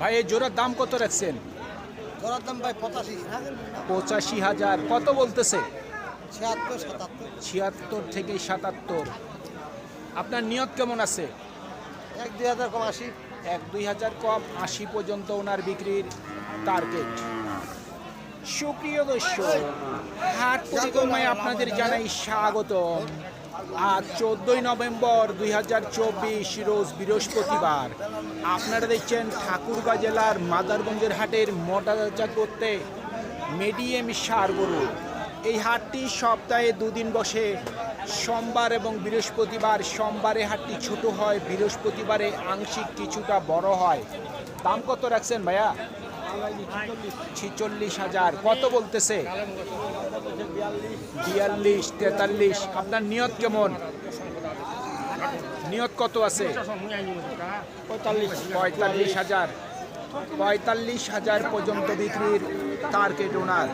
ভাই এই জোড়ার দাম কত রাখছেন? জোড়ার দাম ভাই পঁচাশি। পঁচাশি হাজার। কত বলতেছে? ছিয়াত্তর সাতাত্তর। ছিয়াত্তর থেকে সাতাত্তর। আপনার নিয়ত কেমন আছে? এক দুই হাজার কম আশি। এক দুই হাজার কম আশি পর্যন্ত ওনার বিক্রির টার্গেট সুপ্রিয় দর্শক হাট পরিক্রমায় আপনাদের জানাই স্বাগত আজ চোদ্দই নভেম্বর দুই হাজার চব্বিশ, রোজ বৃহস্পতিবার। আপনারা দেখছেন ঠাকুরগাঁ জেলার মাদারগঞ্জের হাটের মোটাচা করতে মিডিয়াম সার গরু। এই হাটটি সপ্তাহে দুদিন বসে। সোমবার এবং বৃহস্পতিবার, সোমবারে হাটটি ছোট হয়, বৃহস্পতিবারে আংশিক কিছুটা বড় হয়। দাম কত রাখছেন ভাইয়া? ছিচল্লিশ হাজার। কত বলতেছে? বিয়াল্লিশ, তেতাল্লিশ। আপনার নিয়ত কেমন? নিয়ত কত আছে? পঁয়তাল্লিশ হাজার। পঁয়তাল্লিশ হাজার পর্যন্ত বিক্রির টার্গেট ওনার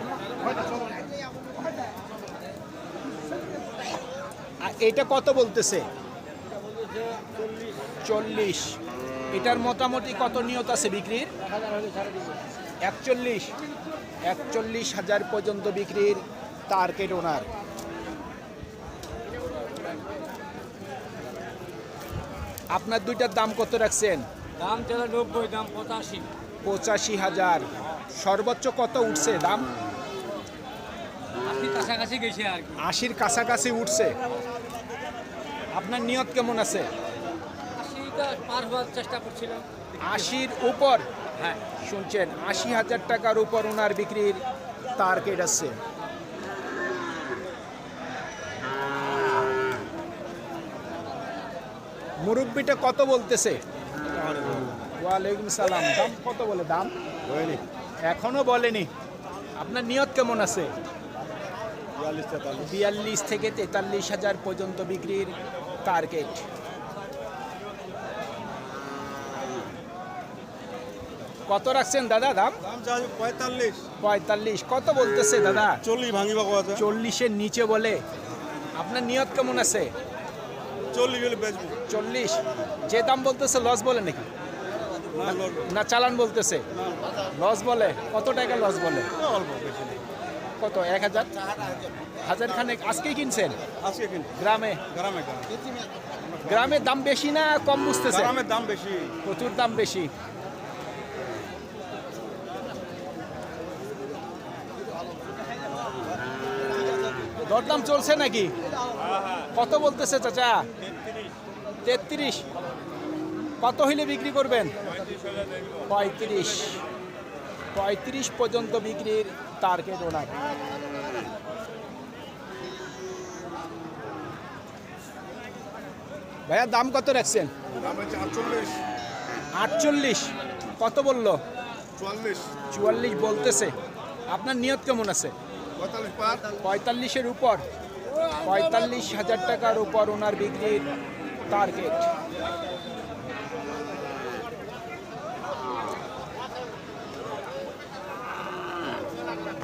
এটা কত বলতেছে? চল্লিশ। এটার মোটামুটি কত নিয়ত আছে বিক্রির? একচল্লিশ। একচল্লিশ হাজার পর্যন্ত বিক্রির টার্গেট ওনার আপনার দুইটার দাম কত রাখছেন? দাম নব্বই দাম পঁচাশি। পঁচাশি হাজার। সর্বোচ্চ কত উঠছে দাম? কাছাকাছি গেছে আর আশির কাছাকাছি উঠছে। আপনার নিয়ত কেমন আছে? পার হওয়ার চেষ্টা করছিলাম। আশির উপর? হ্যাঁ। শুনছেন আশি হাজার টাকার উপর ওনার বিক্রির টার্গেট আছে। মুরব্বিটা কত বলতেছে? ওয়ালাইকুম সালাম। দাম কত বলে? দাম? এখনও বলেনি। আপনার নিয়ত কেমন আছে? বিয়াল্লিশ থেকে তেতাল্লিশ হাজার পর্যন্ত বিক্রির টার্গেট কত রাখছেন দাদা দাম? পঁয়তাল্লিশ। পঁয়তাল্লিশ। কত বলতেছে দাদা? চল্লিশ ভাঙিবা চল্লিশের নিচে বলে। আপনার নিয়ত কেমন আছে? চল্লিশ চল্লিশ। যে দাম বলতেছে লস বলে নাকি? না চালান বলতেছে? লস বলে? কত টাকা লস বলে? কত? এক হাজার? হাজার খানেক আজকেই কিনছেন? গ্রামে? গ্রামে গ্রামে। গ্রামের দাম বেশি না কম বুঝতেছে? গ্রামের দাম বেশি। প্রচুর দাম বেশি। দরদাম চলছে নাকি? কত বলতেছে চাচা? তেত্রিশ। কত হইলে বিক্রি করবেন? পঁয়ত্রিশ। পঁয়ত্রিশ পর্যন্ত বিক্রির টার্গেট ওনার। ভাইয়া দাম কত রাখছেন? আটচল্লিশ। আটচল্লিশ। কত বলল? চুয়াল্লিশ। চুয়াল্লিশ বলতেছে। আপনার নিয়ত কেমন আছে? পঁয়তাল্লিশের উপর। পঁয়তাল্লিশ হাজার টাকার উপর ওনার বিক্রির টার্গেট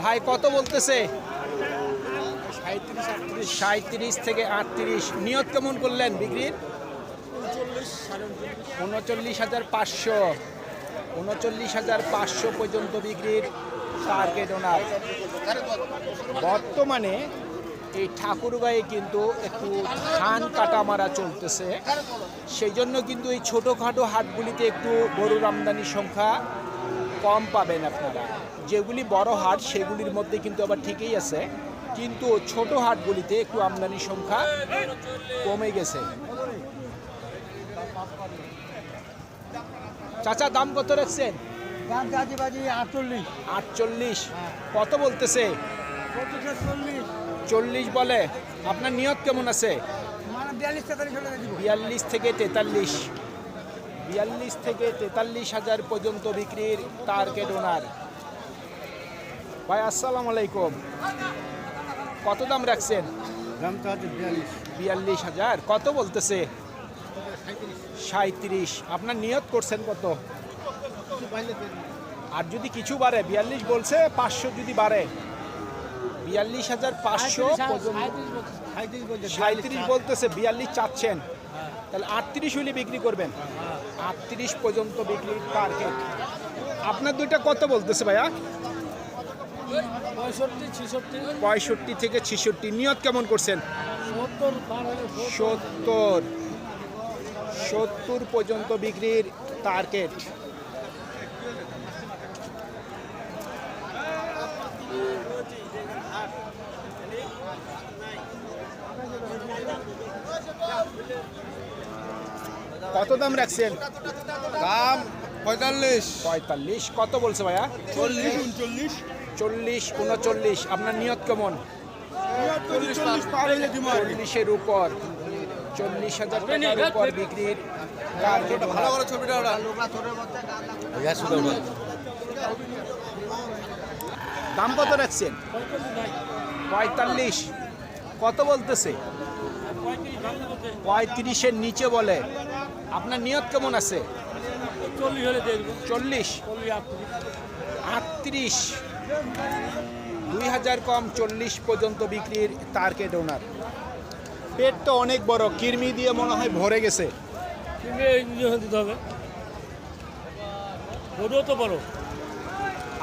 ভাই কত বলতেছে? সাঁত্রিশ থেকে আটত্রিশ। নিয়ত কেমন করলেন বিক্রির? উনচল্লিশ হাজার পাঁচশো। উনচল্লিশ হাজার পাঁচশো পর্যন্ত বিক্রির টার্গেট ওনার বর্তমানে এই ঠাকুরগাঁয়ে কিন্তু একটু ধান কাটা মারা চলতেছে। সেই জন্য কিন্তু এই ছোটোখাটো হাটগুলিতে একটু গরুর আমদানির সংখ্যা কম পাবেন আপনারা। যেগুলি বড় হাট, সেগুলির মধ্যে কিন্তু আবার ঠিকই আছে। কিন্তু ছোট হাটগুলিতে একটু আমদানির সংখ্যা কমে গেছে। চাচা দাম কত রাখছেন? দাম চাচ্ছি বাজি আটচল্লিশ। আটচল্লিশ। কত বলতেছে? চল্লিশ। চল্লিশ বলে। আপনার নিয়ত কেমন আছে? মানে বিয়াল্লিশ থেকে তেতাল্লিশ। বিয়াল্লিশ থেকে তেতাল্লিশ হাজার পর্যন্ত বিক্রির টার্গেট ওনার ভাই আসসালামু আলাইকুম। কত দাম রাখছেন? বিয়াল্লিশ হাজার। কত বলতেছে? সাঁত্রিশ আপনার নিয়ত করছেন কত? আর যদি কিছু বাড়ে বিয়াল্লিশ বলছে পাঁচশো যদি বাড়ে বিয়াল্লিশ হাজার পাঁচশো সাঁত্রিশ বলতেছে বিয়াল্লিশ চাচ্ছেন। তাহলে আটত্রিশ হলে বিক্রি করবেন। আটত্রিশ পর্যন্ত বিক্রির টার্গেট আপনার দুইটা কত বলতেছে ভাইয়া? পঁয়ষট্টি থেকে ছেষট্টি। নিয়ত কেমন করছেন? সত্তর। সত্তর পর্যন্ত বিক্রির টার্গেট কত দাম রাখছেন? দাম পঁয়তাল্লিশ। পঁয়তাল্লিশ। কত বলছে ভাইয়া? চল্লিশ উনচল্লিশ। চল্লিশ উনচল্লিশ। আপনার নিয়ত কেমন? চল্লিশের উপর। চল্লিশ হাজার টাকার উপর বিক্রির টার্গেট ভালো করে ছবিটা দাম কত রাখছেন? পঁয়তাল্লিশ। কত বলতেছে? পঁয়ত্রিশের নিচে বলে। আপনার নিয়ত কেমন আছে? চল্লিশ আটত্রিশ। দুই হাজার কম চল্লিশ পর্যন্ত বিক্রির টার্গেট ওনার পেট তো অনেক বড় কিরমি দিয়ে মনে হয় ভরে গেছে। দিতে হবে। তো বড়।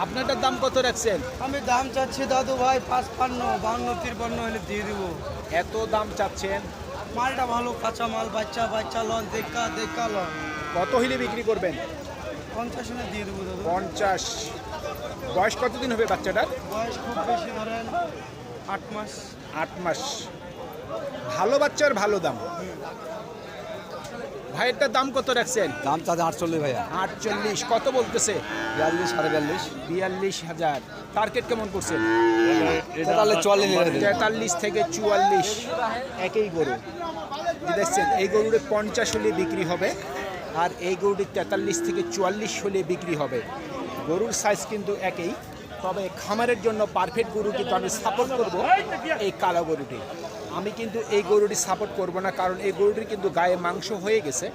আপনারটার দাম কত রাখছেন? আমি দাম চাচ্ছি দাদু ভাই পাঁচপান্ন বান্ন তিরপান্ন হলে দিয়ে দিব। এত দাম চাচ্ছেন? মালটা ভালো কাঁচা মাল বাচ্চা বাচ্চা লন দেখা দেখা লন। কত হইলে বিক্রি করবেন? পঞ্চাশ হলে দিয়ে দেবো দাদু। পঞ্চাশ। বয়স কতদিন হবে বাচ্চাটার? বয়স খুব বেশি ধরেন আট মাস। আট মাস। ভালো বাচ্চার ভালো দাম। ভাইয়েরটার দাম কত রাখছেন? দাম চাচ্ছে আটচল্লিশ ভাইয়া। আটচল্লিশ কত বলতেছে? বিয়াল্লিশ সাড়ে বিয়াল্লিশ। বিয়াল্লিশ হাজার। টার্গেট কেমন করছেন? তেতাল্লিশ থেকে চুয়াল্লিশ। একই গরু। দেখছেন এই গরুটা পঞ্চাশ হলে বিক্রি হবে আর এই গরুটি তেতাল্লিশ থেকে চুয়াল্লিশ হলে বিক্রি হবে। গরুর সাইজ কিন্তু একই। তবে খামারের জন্য পারফেক্ট গরু কিন্তু আমি সাপোর্ট করব এই কালো গরুটি। আমি কিন্তু এই গরুটি সাপোর্ট করব না কারণ এই গরুটির কিন্তু গায়ে মাংস হয়ে গেছে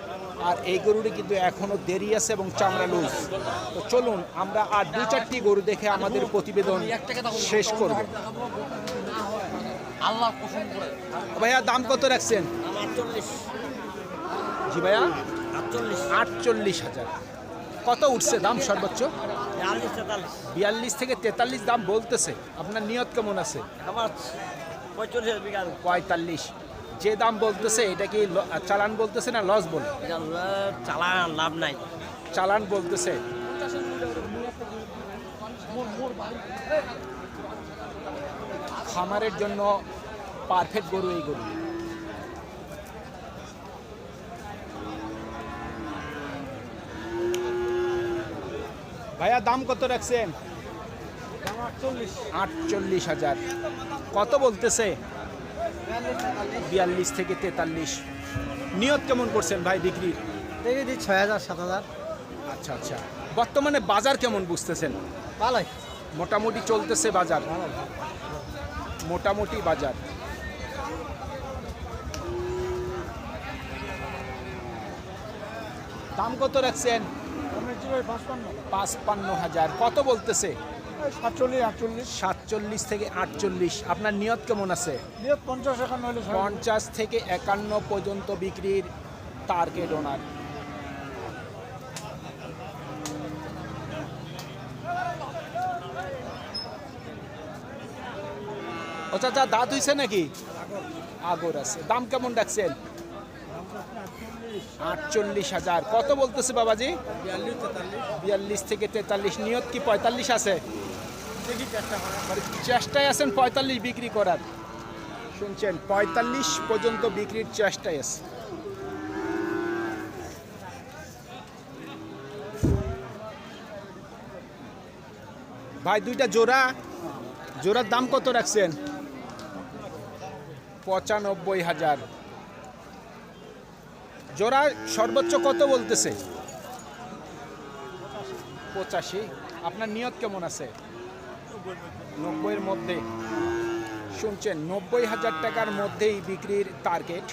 আর এই গরুটি কিন্তু এখনও দেরি আছে এবং চামড়া লুজ তো চলুন আমরা আর দু চারটি গরু দেখে আমাদের প্রতিবেদন শেষ করব। ভাইয়া দাম কত রাখছেন? জি ভাইয়া? আটচল্লিশ হাজার। কত উঠছে দাম সর্বোচ্চ? বিয়াল্লিশ বিয়াল্লিশ থেকে তেতাল্লিশ দাম বলতেছে। আপনার নিয়ত কেমন আছে? আমার পঁয়তাল্লিশ যে দাম বলতেছে এটা কি চালান বলতেছে না লস বলে? চালান লাভ নাই। চালান বলতেছে। খামারের জন্য পারফেক্ট গরু এই গরু। ভাইয়া দাম কত রাখছেন? আটচল্লিশ হাজার। কত বলতেছে? বিয়াল্লিশ থেকে তেতাল্লিশ। নিয়ত কেমন করছেন ভাই বিক্রির দেখে দিই ছয় হাজার সাত হাজার। আচ্ছা আচ্ছা। বর্তমানে বাজার কেমন বুঝতেছেন? ভালোই। মোটামুটি চলতেছে বাজার। মোটামুটি বাজার। দাম কত রাখছেন? পাঁচপান্ন হাজার। কত বলতেছে? সাতচল্লিশ আটচল্লিশ। সাতচল্লিশ থেকে আটচল্লিশ। আপনার নিয়ত কেমন আছে? দিয়ে পঞ্চাশ একান্ন হলে পঞ্চাশ। থেকে একান্ন পর্যন্ত বিক্রির টার্গেট ওনার ও চাচা দাঁত হইছে নাকি? আগর আছে। দাম কেমন রাখছেন? আটচল্লিশ হাজার। কত বলতেছে বাবাজি? বিয়াল্লিশ থেকে তেতাল্লিশ। নিয়ত কি পঁয়তাল্লিশ আছে? চেষ্টায় আছেন পঁয়তাল্লিশ বিক্রি করার। শুনছেন, পঁয়তাল্লিশ পর্যন্ত বিক্রির চেষ্টায় আছে। ভাই, দুইটা জোড়া। জোড়ার দাম কত রাখছেন? পঁচানব্বই হাজার। জোড়া সর্বোচ্চ কত বলতেছে? পঁচাশি। আপনার নিয়ত কেমন আছে? নব্বইয়ের মধ্যে। শুনছেন, নব্বই হাজার টাকার মধ্যেই বিক্রির টার্গেট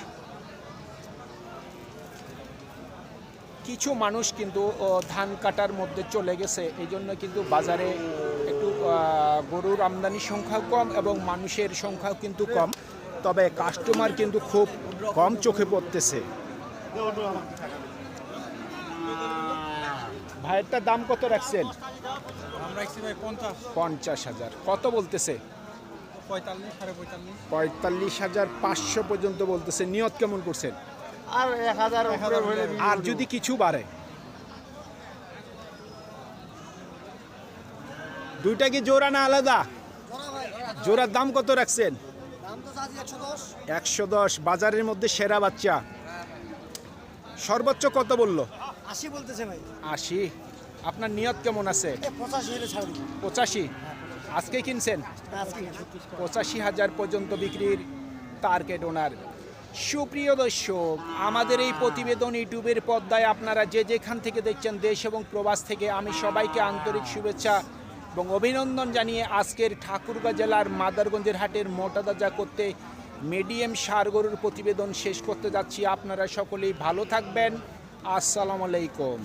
কিছু মানুষ কিন্তু ধান কাটার মধ্যে চলে গেছে। এই জন্য কিন্তু বাজারে একটু গরুর আমদানি সংখ্যা কম এবং মানুষের সংখ্যাও কিন্তু কম। তবে কাস্টমার কিন্তু খুব কম চোখে পড়তেছে। ভাইয়েরটা দাম কত রাখছেন? পঞ্চাশ। হাজার। কত বলতেছে? পঁয়তাল্লিশ হাজার পাঁচশো পর্যন্ত বলতেছে। নিয়ত কেমন করছেন? আর এক হাজার আর যদি কিছু বাড়ে? দুইটা কি জোড়া না আলাদা? জোড়ার দাম কত রাখছেন? একশো দশ। বাজারের মধ্যে সেরা বাচ্চা। সর্বোচ্চ কত বলল? আশি বলতেছে ভাই। আশি। আপনার নিয়ত কেমন আছে? পঁচাশি হলে আজকে কিনছেন? পঁচাশি হাজার পর্যন্ত বিক্রির টার্গেট ওনার। সুপ্রিয় দর্শক আমাদের এই প্রতিবেদন ইউটিউবের পর্দায় আপনারা যে যেখান থেকে দেখছেন দেশ এবং প্রবাস থেকে আমি সবাইকে আন্তরিক শুভেচ্ছা এবং অভিনন্দন জানিয়ে আজকের ঠাকুরগাঁ জেলার মাদারগঞ্জের হাটের মোটা তাজা করতে মিডিয়াম সার গরুর প্রতিবেদন শেষ করতে যাচ্ছি। আপনারা সকলেই ভালো থাকবেন। আসসালামু আলাইকুম।